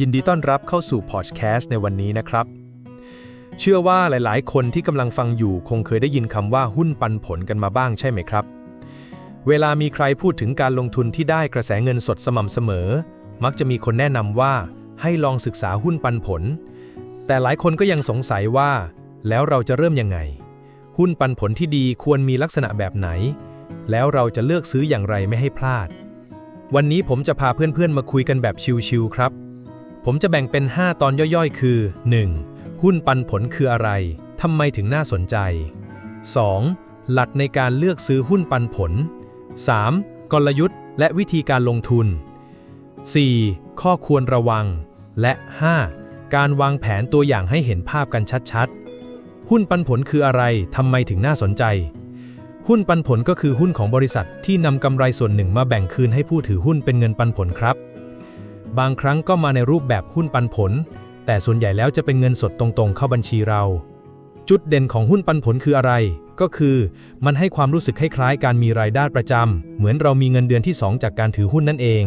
ยินดีต้อนรับเข้าสู่พอดแคสต์ในวันนี้นะครับ เชื่อว่าหลายๆ คนที่กำลังฟังอยู่คงเคยได้ยินคำว่าหุ้นปันผลกันมาบ้างใช่ไหมครับ เวลามีใครพูดถึงการลงทุนที่ได้กระแสเงินสดสม่ำเสมอ มักจะมีคนแนะนำว่าให้ลองศึกษาหุ้นปันผล แต่หลายคนก็ยังสงสัยว่า แล้วเราจะเริ่มยังไง หุ้นปันผลที่ดีควรมีลักษณะแบบไหน แล้วเราจะเลือกซื้ออย่างไรไม่ให้พลาด วันนี้ผมจะพาเพื่อนๆมาคุยกันแบบชิลๆครับ ผมจะแบ่งเป็น 5 ตอนย่อยๆ คือ 1. หุ้นปันผลคืออะไร ทำไมถึงน่าสนใจ 2. หลักในการเลือกซื้อหุ้นปันผล 3. กลยุทธ์และวิธีการลงทุน 4. ข้อควรระวัง และ 5. การวางแผนตัวอย่างให้เห็นภาพกันชัดๆ หุ้นปันผลคืออะไร ทำไมถึงน่าสนใจ หุ้นปันผลก็คือหุ้นของบริษัทที่นำกำไรส่วนหนึ่งมาแบ่งคืนให้ผู้ถือหุ้นเป็นเงินปันผลครับ บางครั้งก็มาในรูปแบบหุ้นปันผล แต่ส่วนใหญ่แล้วจะเป็นเงินสดตรงๆ เข้าบัญชีเรา จุดเด่นของหุ้นปันผลคืออะไร ก็คือมันให้ความรู้สึกคล้ายๆการมีรายได้ประจำ เหมือนเรามีเงินเดือนที่ 2 จากการถือหุ้นนั่นเอง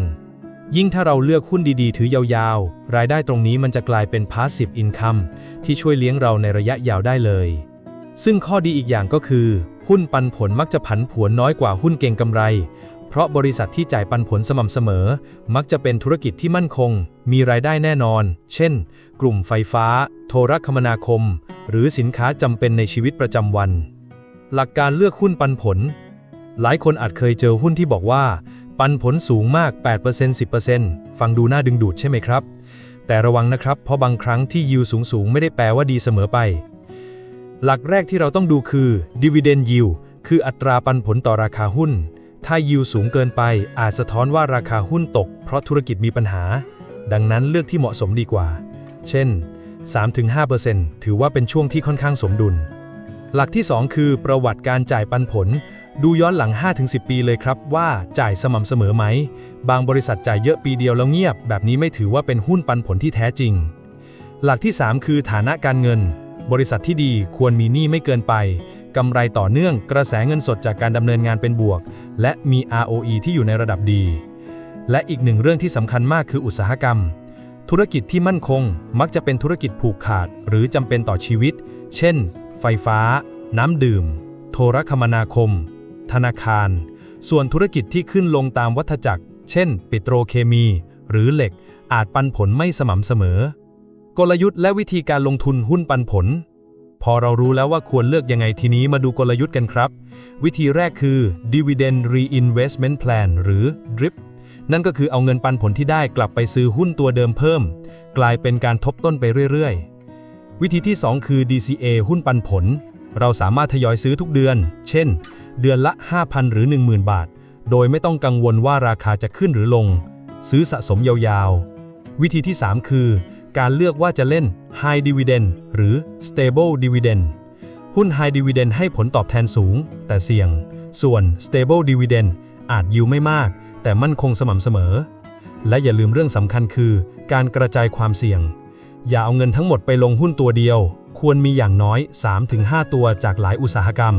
ยิ่งถ้าเราเลือกหุ้นดีๆ ถือยาวๆ รายได้ตรงนี้มันจะกลายเป็น passive income ที่ช่วยเลี้ยงเราในระยะยาวได้เลย ซึ่งข้อดีอีกอย่างก็คือ หุ้นปันผลมักจะผันผวนน้อยกว่าหุ้นเก่งกำไร เพราะบริษัทที่จ่ายปันผลสม่ำเสมอ มักจะเป็นธุรกิจที่มั่นคง มีรายได้แน่นอน เช่น กลุ่มไฟฟ้า โทรคมนาคม หรือสินค้าจำเป็นในชีวิตประจำวัน หลักการเลือกหุ้นปันผล หลายคนอาจเคยเจอหุ้นที่บอกว่า ปันผลสูงมาก 8% 10%ฟังดูน่าดึงดูดใช่ไหมครับ แต่ระวังนะครับ เพราะบางครั้งที่ยิวสูงๆ ไม่ได้แปลว่าดีเสมอไป หลักแรกที่เราต้องดูคือ dividend yield คืออัตราปันผลต่อราคาหุ้น ถ้ายิวสูงเกินไปอาจสะท้อนว่าราคาหุ้นตก เพราะธุรกิจมีปัญหา ดังนั้นเลือกที่เหมาะสมดีกว่า เช่น 3-5%ถือว่าเป็นช่วงที่ค่อนข้างสมดุล หลักที่ 2 คือประวัติการจ่ายปันผล ดูย้อนหลัง 5-10 ปีเลยครับว่าจ่ายสม่ำเสมอไหม บางบริษัทจ่ายเยอะปีเดียวแล้วเงียบ แบบนี้ไม่ถือว่าเป็นหุ้นปันผลที่แท้จริง หลักที่ 3 คือฐานะการเงิน บริษัทที่ดีควรมีหนี้ไม่เกินไป กำไรต่อเนื่องกระแสเงินสดจากการดำเนินงานเป็นบวก และมี ROE ที่อยู่ในระดับดี และอีกหนึ่งเรื่องที่สำคัญมากคืออุตสาหกรรม ธุรกิจที่มั่นคง มักจะเป็นธุรกิจผูกขาด หรือจำเป็นต่อชีวิต เช่น ไฟฟ้า น้ำดื่ม โทรคมนาคม ธนาคาร ส่วนธุรกิจที่ขึ้นลงตามวัฏจักร เช่น ปิโตรเคมี หรือเหล็กอาจปันผลไม่สม่ำเสมอ กลยุทธ์และวิธีการลงทุนหุ้นปันผล พอเรารู้แล้วว่าควรเลือกยังไงทีนี้มาดูกลยุทธ์กันครับ วิธีแรกคือ dividend reinvestment plan หรือ DRIP นั่นก็คือเอาเงินปันผลที่ได้กลับไปซื้อหุ้นตัวเดิมเพิ่ม กลายเป็นการทบต้นไปเรื่อยๆ วิธีที่ 2 คือ DCA หุ้นปันผล เราสามารถทยอยซื้อทุกเดือน เช่น เดือนละ 5,000 หรือ 10,000 บาท โดยไม่ต้องกังวลว่าราคาจะขึ้นหรือลง ซื้อสะสมยาวๆ วิธีที่ 3 คือ การเลือกว่าจะเล่น High Dividend หรือ Stable Dividend หุ้น High Dividend ให้ผลตอบแทนสูง แต่เสี่ยง ส่วน Stable Dividend อาจยิวไม่มาก แต่มั่นคงสม่ำเสมอ และอย่าลืมเรื่องสำคัญคือ การกระจายความเสี่ยง อย่าเอาเงินทั้งหมดไปลงหุ้นตัวเดียว ควรมีอย่างน้อย 3-5 ตัวจากหลายอุตสาหกรรม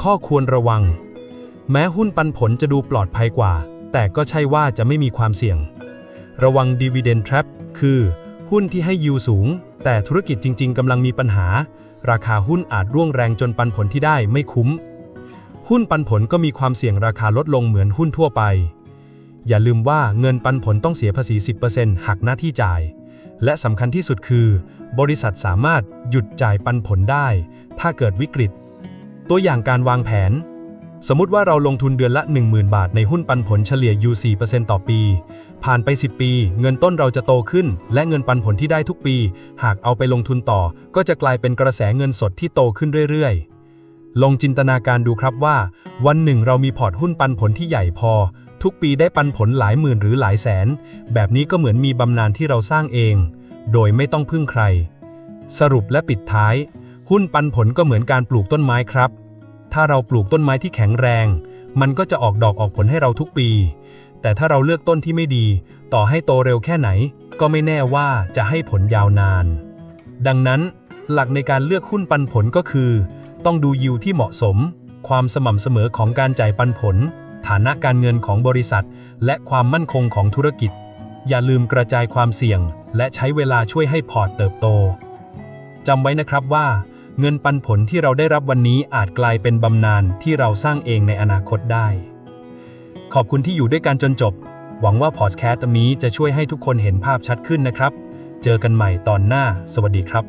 ข้อควรระวัง แม้หุ้นปันผลจะดูปลอดภัยกว่า แต่ก็ใช่ว่าจะไม่มีความเสี่ยง ระวัง dividend trap คือ หุ้นที่ให้ยิวสูง แต่ธุรกิจจริง ๆกำลังมีปัญหา ราคาหุ้นอาจร่วงแรงจนปันผลที่ได้ไม่คุ้ม หุ้นปันผลก็มีความเสี่ยงราคาลดลงเหมือนหุ้นทั่วไป อย่าลืมว่าเงินปันผลต้องเสียภาษี 10%หักหน้าที่จ่าย และสำคัญที่สุดคือ บริษัทสามารถหยุดจ่ายปันผลได้ ถ้าเกิดวิกฤต ตัวอย่างการวางแผน สมมติว่าเราลงทุนเดือนละ 10,000 บาทในหุ้นปันผลเฉลี่ย U 4%ต่อปี ผ่านไป 10 ปี เงินต้นเราจะโตขึ้น และเงินปันผลที่ได้ทุกปี หากเอาไปลงทุนต่อ ก็จะกลายเป็นกระแสเงินสดที่โตขึ้นเรื่อยๆ ลองจินตนาการดูครับว่า วันหนึ่งเรามีพอร์ตหุ้นปันผลที่ใหญ่พอ ทุกปีได้ปันผลหลายหมื่นหรือหลายแสน แบบนี้ก็เหมือนมีบำนาญที่เราสร้างเอง โดยไม่ต้องพึ่งใคร สรุปและปิดท้าย หุ้นปันผลก็เหมือนการปลูกต้นไม้ครับ ถ้าเราปลูกต้นไม้ที่แข็งแรง มันก็จะออกดอกออกผลให้เราทุกปี แต่ถ้าเราเลือกต้นที่ไม่ดี ต่อให้โตเร็วแค่ไหน ก็ไม่แน่ว่าจะให้ผลยาวนาน ดังนั้น หลักในการเลือกหุ้นปันผลก็คือ ต้องดูยิวที่เหมาะสม ความสม่ำเสมอของการจ่ายปันผล ฐานะการเงินของบริษัท และความมั่นคงของธุรกิจ อย่าลืมกระจายความเสี่ยง และใช้เวลาช่วยให้พอร์ตเติบโตจำไว้นะครับว่า เงินปันผลที่เราได้รับวันนี้อาจกลายเป็นบำนาญที่เราสร้างเองในอนาคตได้ ขอบคุณที่อยู่ด้วยกันจนจบ หวังว่าพอดแคสต์นี้จะช่วยให้ทุกคนเห็นภาพชัดขึ้นนะครับ เจอกันใหม่ตอนหน้า สวัสดีครับ